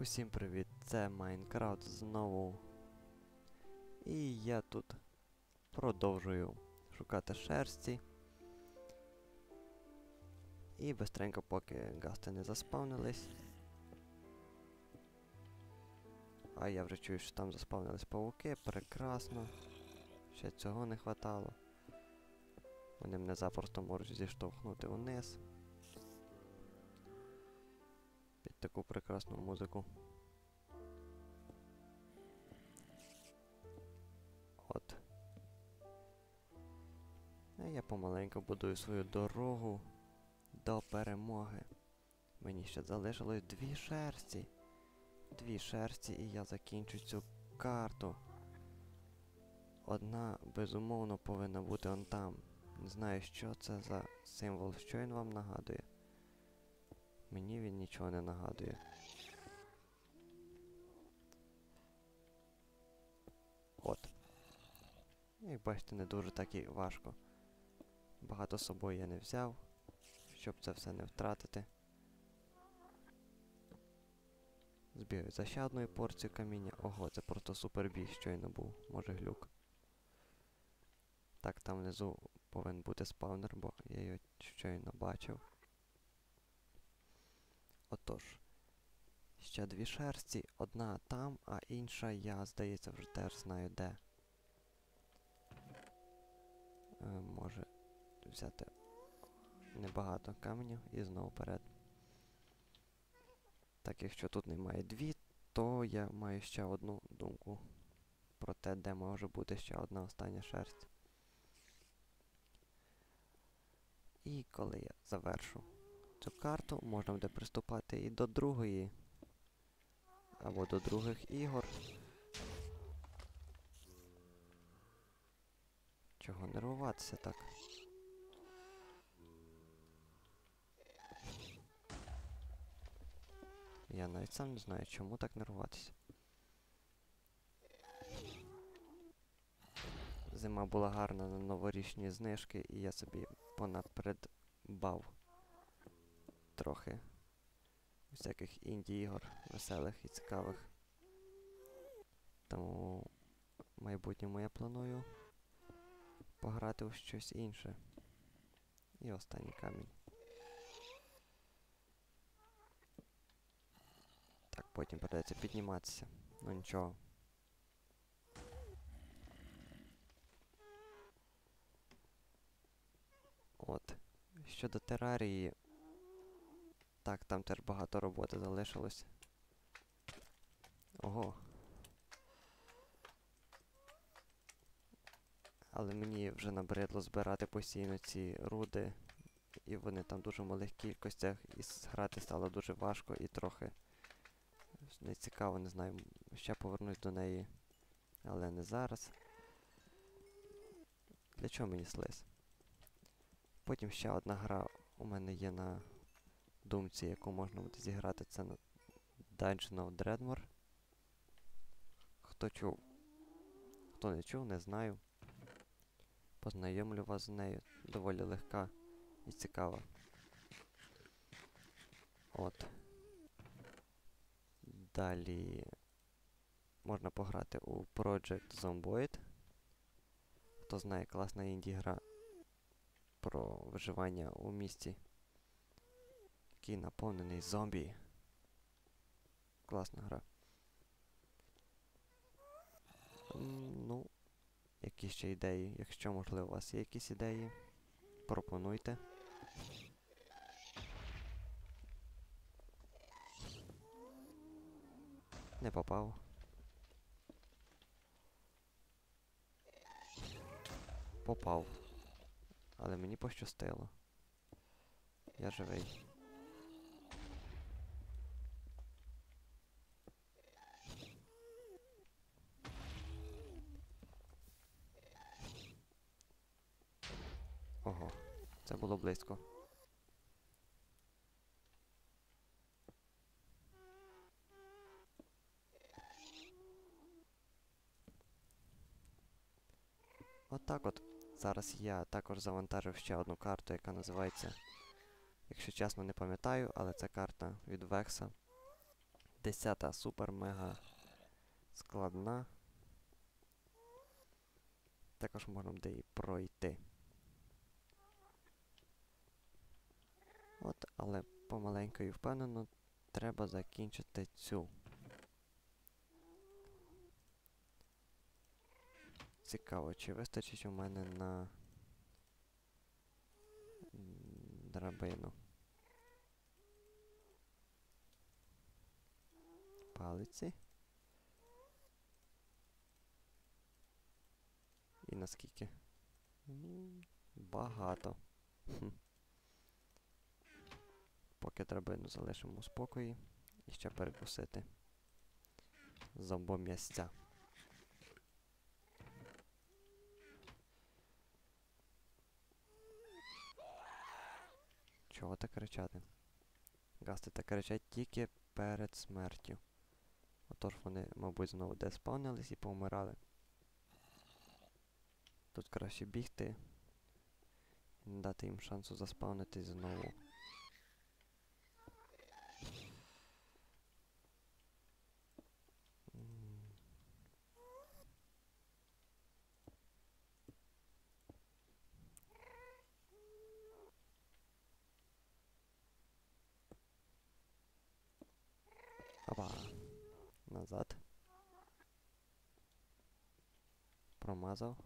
Усім привіт, це Майнкрафт знову. І я тут продовжую шукати шерсті. І бистренько, поки гасти не заспавнились. А я вже чую, що там заспавнились павуки, прекрасно. Ще цього не хватало. Вони мене запросто можуть зіштовхнути вниз. Таку прекрасну музику. От. А я помаленьку будую свою дорогу до перемоги. Мені ще залишилось дві шерсті. Дві шерсті і я закінчу цю карту. Одна, безумовно, повинна бути он там. Не знаю, що це за символ, що він вам нагадує. Мені він нічого не нагадує. От. Як бачите, не дуже так і важко. Багато з собою я не взяв, щоб це все не втратити. Збігаю за ще одною порцією каміння. Ого, це просто супербій щойно був, може глюк. Так, там внизу повинен бути спавнер, бо я його щойно бачив. Отож. Ще дві шерсті, одна там, а інша я, здається, вже теж знаю де. Е, може взяти небагато каменів і знову вперед. Так, якщо тут немає дві, то я маю ще одну думку про те, де може бути ще одна остання шерсть. І коли я завершу цю карту, можна буде приступати і до другої. Або до других ігор. Чого нервуватися так? Я навіть сам не знаю, чому так нервуватися. Зима була гарна на новорічні знижки, і я собі понапридбав трохи всяких інді-ігор веселих і цікавих. Тому в майбутньому я планую пограти у щось інше. І останній камінь. Так, потім придеться підніматися. Ну нічого. От. Щодо терарії. Так, там теж багато роботи залишилось. Ого. Але мені вже набридло збирати постійно ці руди. І вони там дуже в малих кількостях, і грати стало дуже важко і трохи нецікаво, не знаю. Ще повернусь до неї. Але не зараз. Для чого мені слиз? Потім ще одна гра у мене є на думці, яку можна буде зіграти, це на Dungeon of Dreadmore. Хто чув? Хто не чув, не знаю. Познайомлю вас з нею. Доволі легка і цікава. От. Далі можна пограти у Project Zomboid. Хто знає, класна інді-гра про виживання у місті який наповнений зомбі. Класна гра. Ну, які ще ідеї? Якщо, можливо, у вас є якісь ідеї, пропонуйте. Не попав. Попав. Але мені пощастило. Я живий. Ого, це було близько. Отак от, Зараз я також завантажив ще одну карту, яка називається. Якщо чесно, не пам'ятаю, але це карта від Векса. Десята супер-мега складна. Також можна буде і пройти. От, але помаленьку і впевнено треба закінчити цю. Цікаво, чи вистачить у мене на драбину. Палиці. І наскільки? Багато. Хм. Поки драбину залишимо у спокої і ще перекусити зомбом'ясця. Чого так кричати? Гасти так кричать тільки перед смертю. Отож вони, мабуть, знову де спавнились і повмирали. Тут краще бігти і не дати їм шансу заспавнитись знову. М. Опа. Назад. Промазав.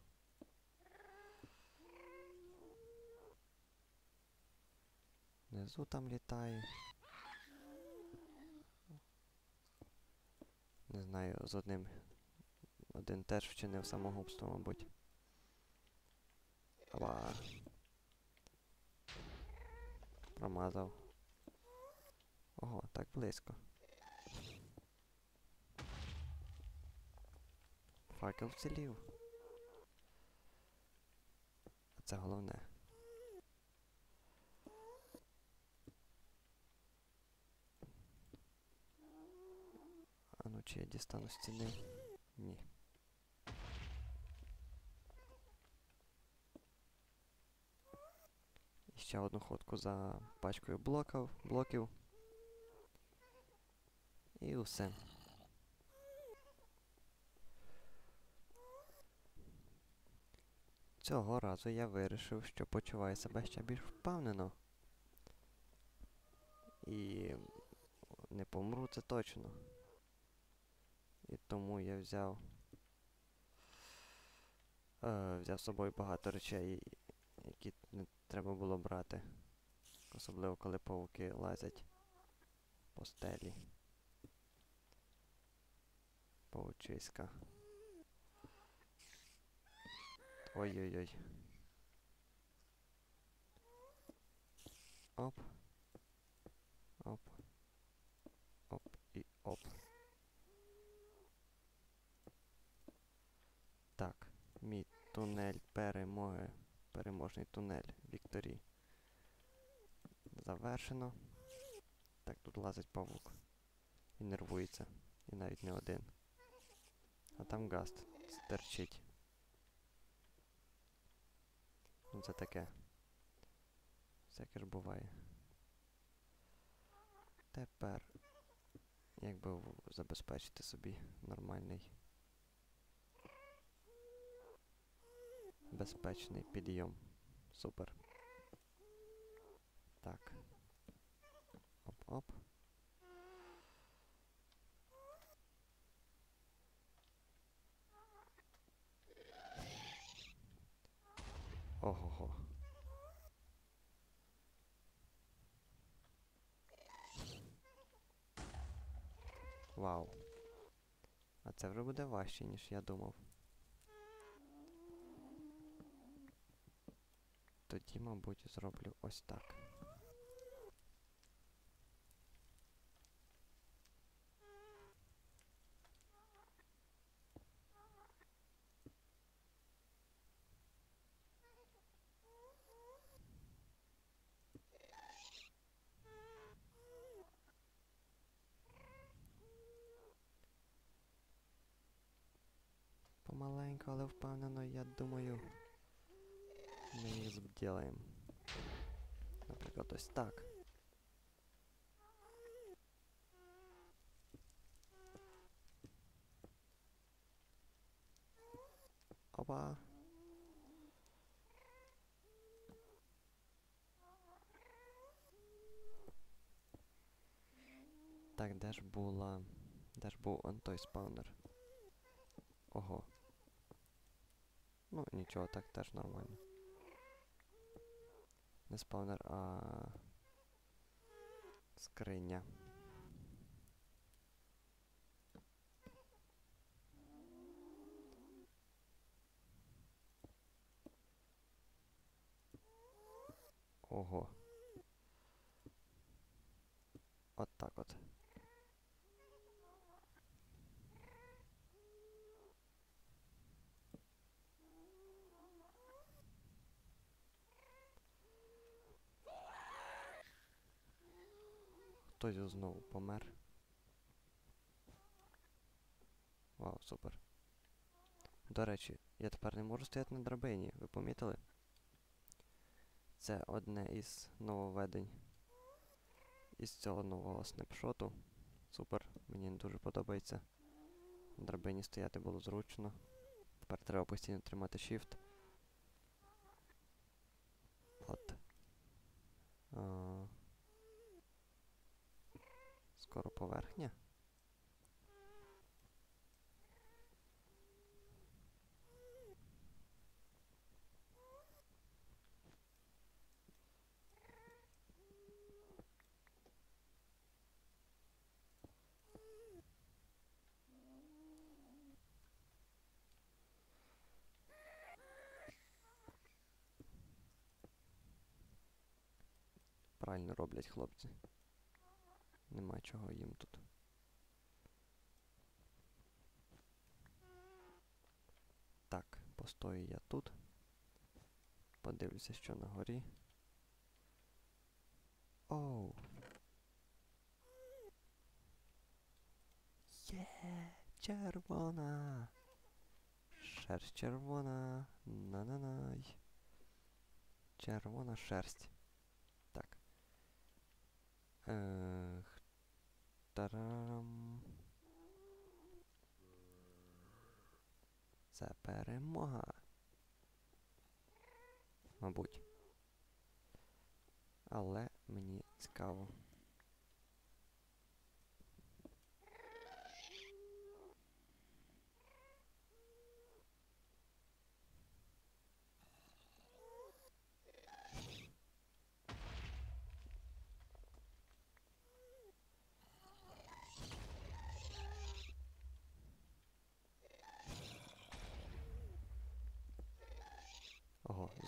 Внизу там літає. Не знаю, з одним. Один теж вчинив самогубство, мабуть. Опа. Промазав. Ого, так близько. Факел вцілів. Це головне. А ну чи я дістану стіни? Ні. І ще одну ходку за пачкою блоків, блоків. І усе. Цього разу я вирішив, що почуваю себе ще більш впевнено. І не помру це точно. І тому я взяв. Е, взяв з собою багато речей, які не треба було брати. Особливо коли павуки лазять по стелі. Павучиська. Ой-ой-ой. Оп. Оп. Оп і оп. Так, мій тунель перемоги. Переможний тунель Вікторі. Завершено. Так, тут лазить павук. І нервується. І навіть не один. А там гаст стерчить. Ну це таке. Всяке ж буває. Тепер, якби в- забезпечити собі нормальний безпечний підйом. Супер. Так. Оп-оп. Вау. А це вже буде важче, ніж я думав. Тоді, мабуть, зроблю ось так. Маленько, але впевнено, я думаю, ми їх зробимо. Наприклад, ось так. Опа. Так, де ж була... Де ж був он той спаунер? Ого. Ну, нічого, так теж нормально. Не спаунер, а. Скриня. Ого. От так от. Хтось знову помер. Вау, супер. До речі, я тепер не можу стояти на драбині, ви помітили? Це одне із нововведень із цього нового снапшоту. Супер, мені дуже подобається. На драбині стояти було зручно. Тепер треба постійно тримати Shift. От. А... Скоро поверхня. Правильно роблять хлопці. Нема чого їм тут. Так, постою я тут. Подивлюся, що на горі. Оу. Є, червона. Шерсть червона. На-на-най. Червона шерсть. Так. Ех, тарам. Це перемога. Мабуть. Але мені цікаво.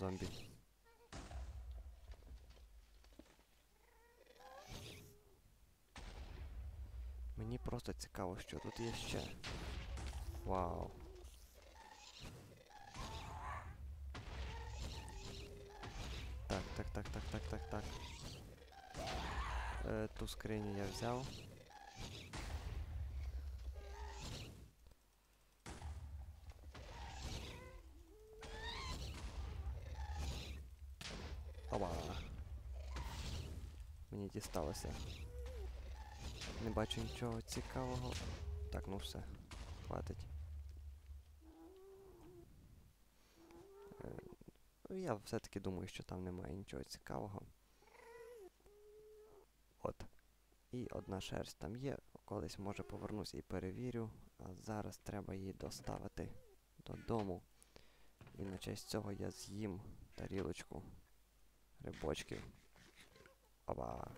Ого, зомбі. Мені просто цікаво, що тут є ще. Вау. Так, так, так, так, так, так, так. Е, ту скриню я взяв. Мені дісталося. Не бачу нічого цікавого. Так, ну все. Хватить. Е, я все-таки думаю, що там немає нічого цікавого. От. І одна шерсть там є. Колись може повернусь і перевірю. А зараз треба її доставити додому. І на честь цього я з'їм тарілочку рибочків. Оба.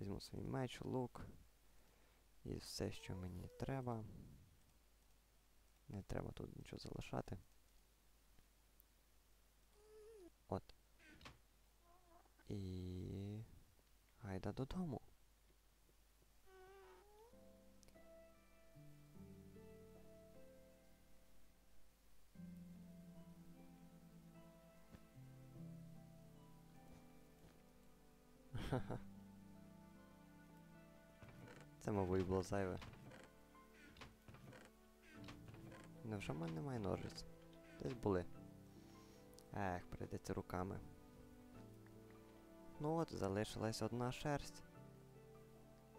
Візьму свій меч, лук. І все, що мені треба. Не треба тут нічого залишати. От. І. Гайда додому. Ха-ха. Це, мабуть, було зайве. Невже в мене немає ножиць? Десь були. Ех, прийдеться руками. Ну от, залишилась одна шерсть.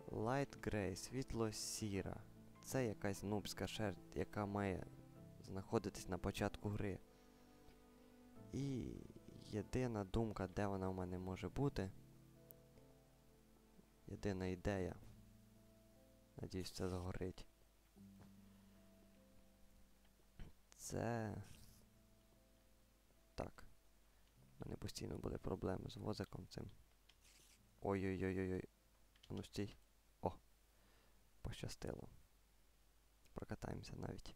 Light Grey, світло сіра. Це якась нубська шерсть, яка має знаходитесь на початку гри. І єдина думка, де вона в мене може бути. Єдина ідея. Надіюсь, це згорить. Це. Так. У мене постійно були проблеми з возиком цим. Ой-ой-ой-ой-ой. Ну стій. О! Пощастило. Прокатаємося навіть.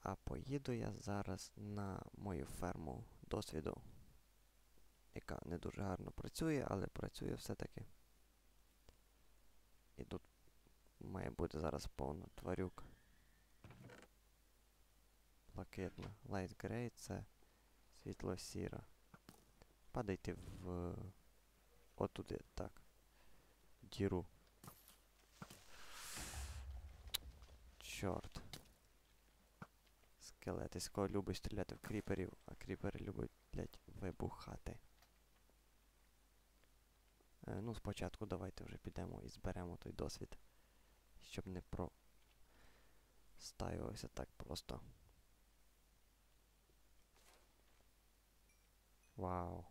А поїду я зараз на мою ферму досвіду, яка не дуже гарно працює, але працює все-таки. І тут має бути зараз повно тварюк. Блакитна. Light Grey це світло-сіра. Падайте в. Отуди, так. Діру. Чорт. Скелетисько любить стріляти в кріперів, а кріпери люблять блядь, вибухати. Е, ну, спочатку давайте вже підемо і зберемо той досвід. Щоб не простаювався так просто. Вау.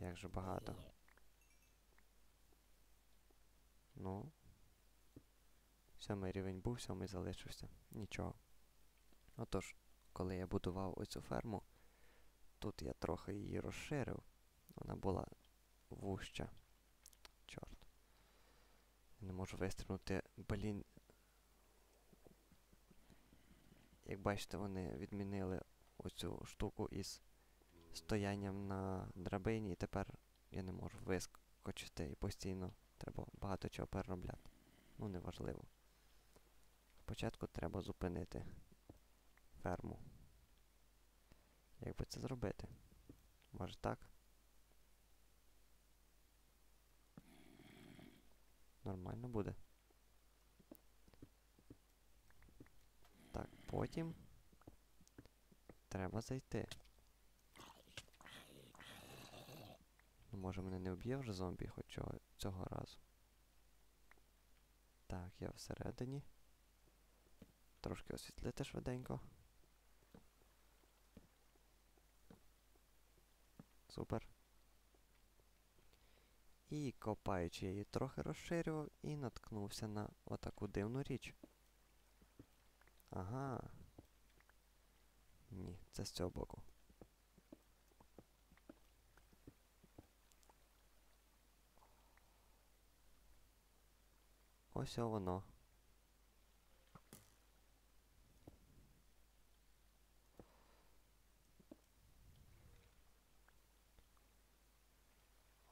Як же багато. Ну. Сьомий рівень був, сьомий залишився. Нічого. Отож, коли я будував оцю ферму, тут я трохи її розширив. Вона була вуща. Чорт. Я не можу вистрибнути. Блін. Як бачите, вони відмінили оцю штуку із стоянням на драбині, і тепер я не можу вискочити і постійно треба багато чого переробляти. Ну, неважливо. Спочатку треба зупинити ферму. Як би це зробити? Може так? Нормально буде. Так, потім треба зайти. Ну, може мене не вб'є вже зомбі хоч цього, цього разу. Так, я всередині. Трошки освітлити швиденько. Супер. І копаючи її трохи розширював і наткнувся на отаку дивну річ. Ага. Ні, це з цього боку. Ось воно.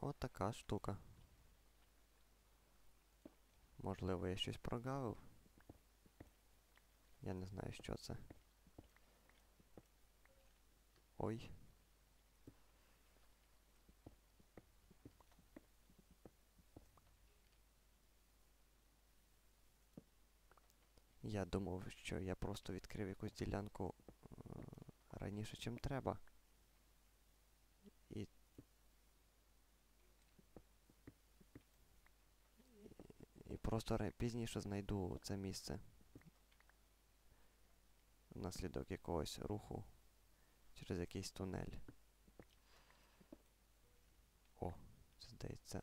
От така штука. Можливо, я щось прогавив. Я не знаю, що це. Ой. Я думав, що я просто відкрив якусь ділянку е, раніше, чим треба. І... І просто пізніше знайду це місце. Внаслідок якогось руху через якийсь тунель. О, це здається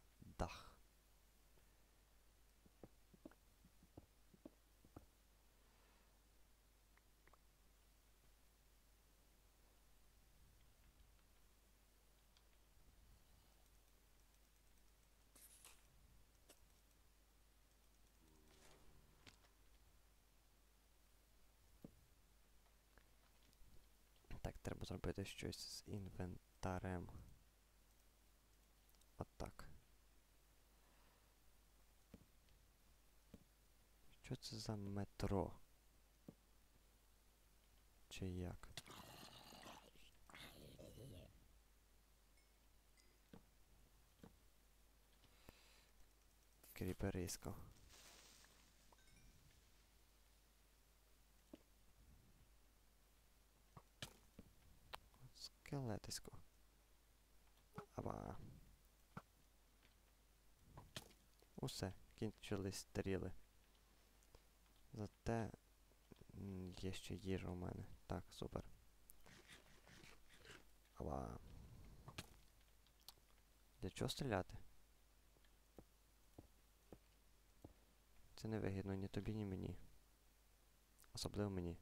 Так, треба зробити щось з інвентарем. От так. Що це за метро? Чи як? Кріперисько. Скелетисько. Аба. Усе, кінчились стріли. Зате Є ще їжа у мене. Так, супер. Ава. Для чого стріляти? Це не вигідно ні тобі, ні мені. Особливо мені.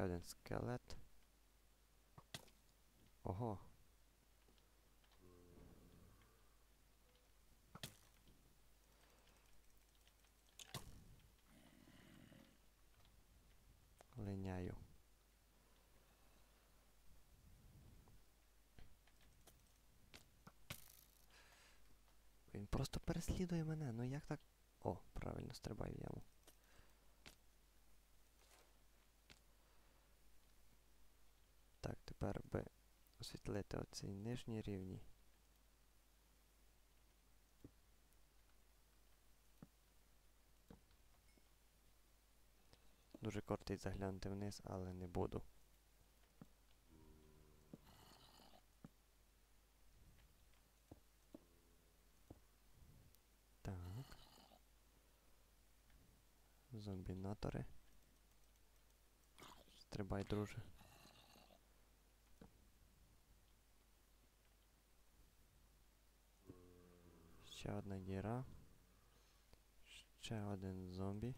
Ще один скелет. Ого. Линяю. Він просто переслідує мене. Ну як так? О, правильно, стрибай в яму. Так, тепер би освітлити оцей нижній рівні. Дуже кортить заглянути вниз, але не буду. Так. Зомбінатори. Стрибай, друже. Ще одна діра. Ще один зомбі.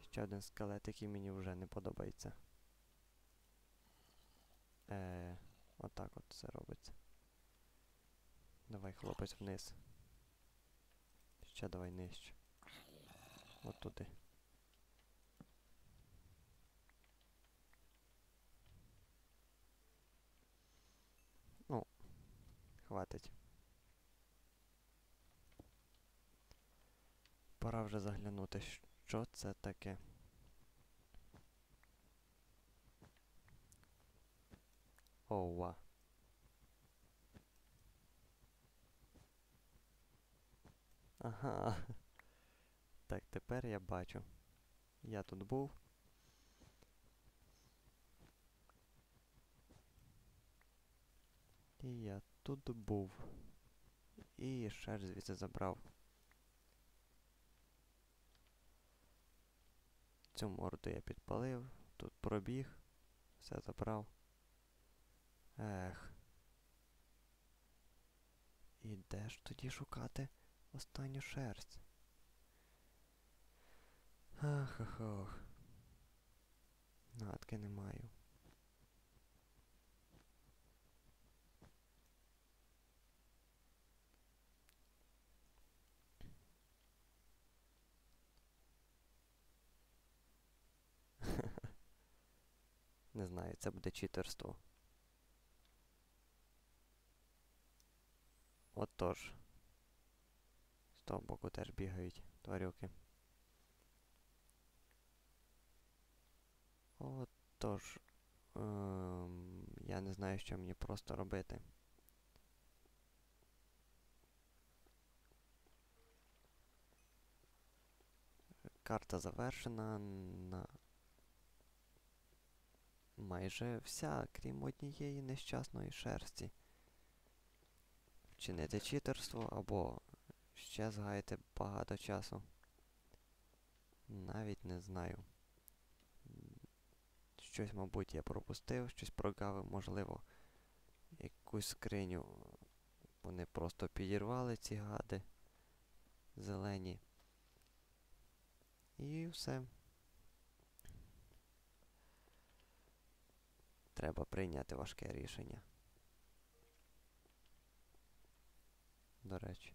Ще один скелет, який мені вже не подобається. Е, отак от все робиться. Давай, хлопець, вниз. Ще давай нижче. От туди. Ну, хватить. Пора вже заглянути, що це таке. Ова. Ага. Так, тепер я бачу. Я тут був. І я тут був. І шерсть звідси забрав. Цю морду я підпалив, тут пробіг, все забрав. Ех. І де ж тоді шукати останню шерсть? Ах, ах, ох. Гадки не маю. Не знаю, це буде читерство. Отож. З того боку теж бігають тварюки. Отож. Ем, я не знаю, що мені просто робити. Карта завершена на майже вся, крім однієї нещасної шерсті. Вчинити читерство або ще згаяти багато часу. Навіть не знаю. Щось, мабуть, я пропустив, щось прогавив, можливо, якусь скриню. Вони просто підірвали ці гади зелені. І все. Треба прийняти важке рішення. До речі.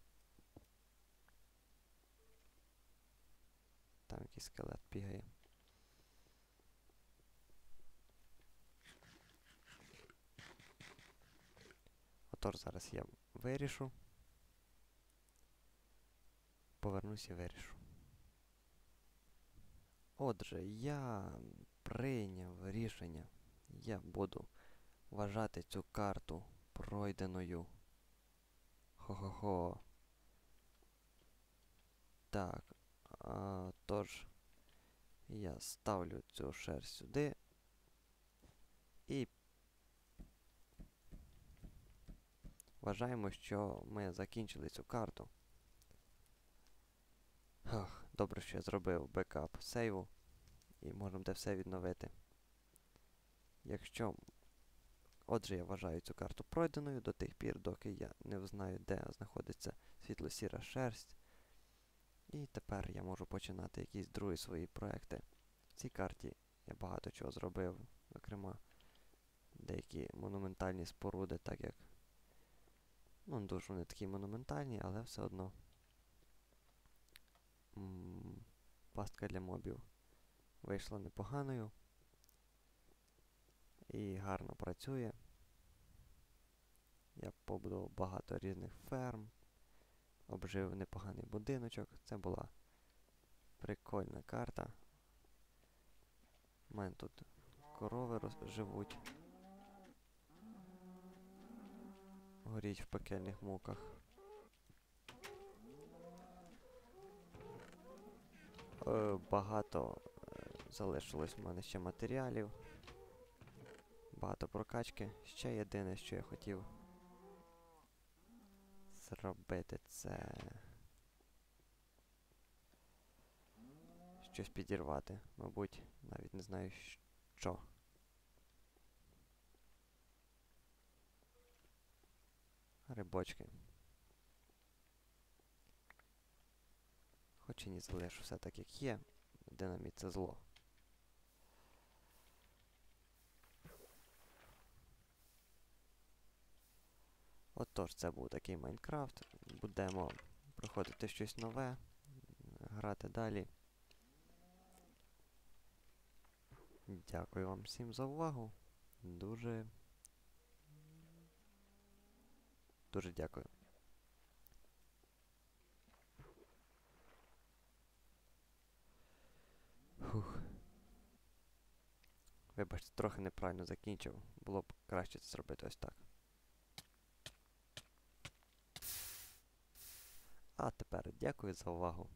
Там якийсь скелет бігає. Отож, зараз я вирішу. Повернусь і вирішу. Отже, я прийняв рішення. Я буду вважати цю карту пройденою. Хо-хо-хо. Так. А, тож, я ставлю цю шерсть сюди. І вважаємо, що ми закінчили цю карту. Ах, добре, що я зробив бекап сейву. І можемо те все відновити. Якщо. Отже, я вважаю цю карту пройденою до тих пір, доки я не взнаю, де знаходиться світло-сіра шерсть. І тепер я можу починати якісь другі свої проекти. В цій карті я багато чого зробив, зокрема, деякі монументальні споруди, так як. Ну, дуже вони такі монументальні, але все одно. М, Пастка для мобів вийшла непоганою. І гарно працює. Я побудував багато різних ферм, обжив непоганий будиночок. Це була прикольна карта. У мене тут корови живуть. Горіть в пекельних муках. Е, багато е, залишилось в мене ще матеріалів. Багато прокачки. Ще єдине, що я хотів зробити, це щось підірвати. Мабуть, навіть не знаю що. Рибочки. Хоч і не залишу все так, як є. Динаміт це зло. Отож, це був такий Майнкрафт. Будемо проходити щось нове, грати далі. Дякую вам всім за увагу. Дуже. Дуже дякую. Фух. Вибачте, трохи неправильно закінчив. Було б краще це зробити ось так. А тепер дякую за увагу.